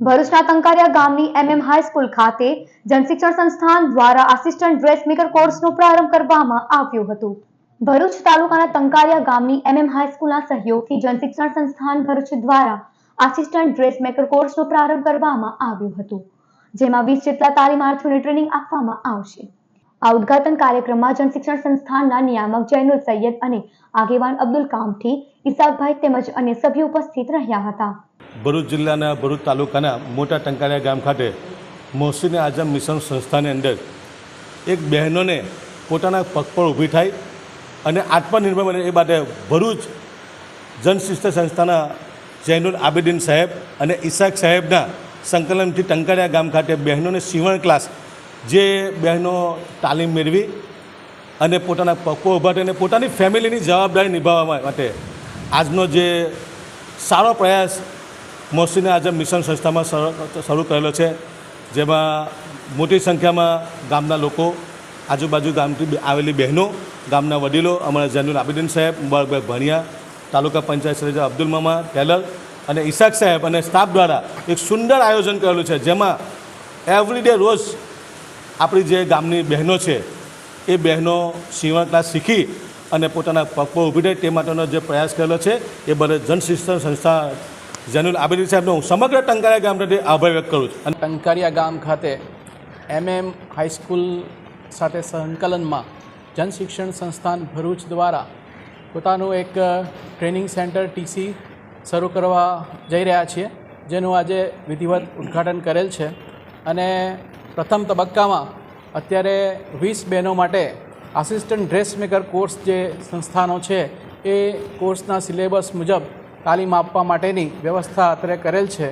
ભરૂચના તંકારિયા ગામની MM high school ખાતે જનશિક્ષણ સંસ્થાન દ્વારા આસિસ્ટન્ટ ડ્રેસમેકર કોર્સનો પ્રારંભ કરવામાં આવ્યો હતો. ભરૂચ તાલુકાના તંકારિયા ગામની એમએમ હાઈસ્કૂલના સહયોગથી જનશિક્ષણ સંસ્થાન ભરૂચ દ્વારા આસિસ્ટન્ટ ડ્રેસ મેકર કોર્સનો પ્રારંભ કરવામાં આવ્યો હતો, જેમાં વીસ જેટલા તાલીમાર્થીઓને ટ્રેનિંગ આપવામાં આવશે. આ ઉદઘાટન કાર્યક્રમમાં જનશિક્ષણ સંસ્થાનના નિયામક જૈનુલ સૈયદ અને આગેવાન અબ્દુલ કામઠી ઇસાકભાઈ તેમજ અન્ય સભ્યો ઉપસ્થિત રહ્યા હતા. ભરૂચ જિલ્લાના ભરૂચ તાલુકાના મોટા ટંકારિયા ગામ ખાતે મોહસિને આઝમ મિશન સંસ્થાની અંદર એક બહેનોને પોતાના પગ પર ઊભી થાય અને આત્મનિર્ભર બને એ માટે ભરૂચ જનશિસ્ત સંસ્થાના જૈનુલ આબેદીન સાહેબ અને ઈસાક સાહેબના સંકલનથી ટંકારિયા ગામ ખાતે બહેનોને સીવણ ક્લાસ જે બહેનો તાલીમ મેળવી અને પોતાના પક્કો ઊભા થઈને પોતાની ફેમિલીની જવાબદારી નિભાવવા માટે આજનો જે સારો પ્રયાસ મોસીને આજે મિશન સંસ્થામાં શરૂ કરેલો છે, જેમાં મોટી સંખ્યામાં ગામના લોકો, આજુબાજુ ગામથી આવેલી બહેનો, ગામના વડીલો, અમારા જૈનુલ આબિદીન સાહેબ મુબારકભાઈ ભણિયા, તાલુકા પંચાયત સદસ્ય અબ્દુલ મામા ટેલર અને ઈશાક સાહેબ અને સ્ટાફ દ્વારા એક સુંદર આયોજન કરેલું છે, જેમાં એવરીડે રોજ આપણી જે ગામની બહેનો છે, એ બહેનો સીવણ ક્લાસ શીખી અને પોતાના પગ પર ઊભી રહે તે માટેનો જે પ્રયાસ કરેલો છે, એ બદલ જનશિક્ષણ સંસ્થા જૈનુલ આબેદી સાહેબનો હું સમગ્ર ટંકારિયા ગામ પ્રત્યે આભાર વ્યક્ત કરું છું. અને ટંકારિયા ગામ ખાતે એમએમ હાઈસ્કૂલ સાથે સંકલનમાં જનશિક્ષણ સંસ્થાન ભરૂચ દ્વારા પોતાનું એક ટ્રેનિંગ સેન્ટર ટીસી શરૂ કરવા જઈ રહ્યા છીએ, જેનું આજે વિધિવત ઉદ્ઘાટન કરેલ છે. અને પ્રથમ તબક્કામાં અત્યારે વીસ બહેનો માટે આસિસ્ટન્ટ ડ્રેસમેકર કોર્સ જે સંસ્થાનો છે, એ કોર્સના સિલેબસ મુજબ તાલીમ આપવા માટેની વ્યવસ્થા અત્યારે કરેલ છે.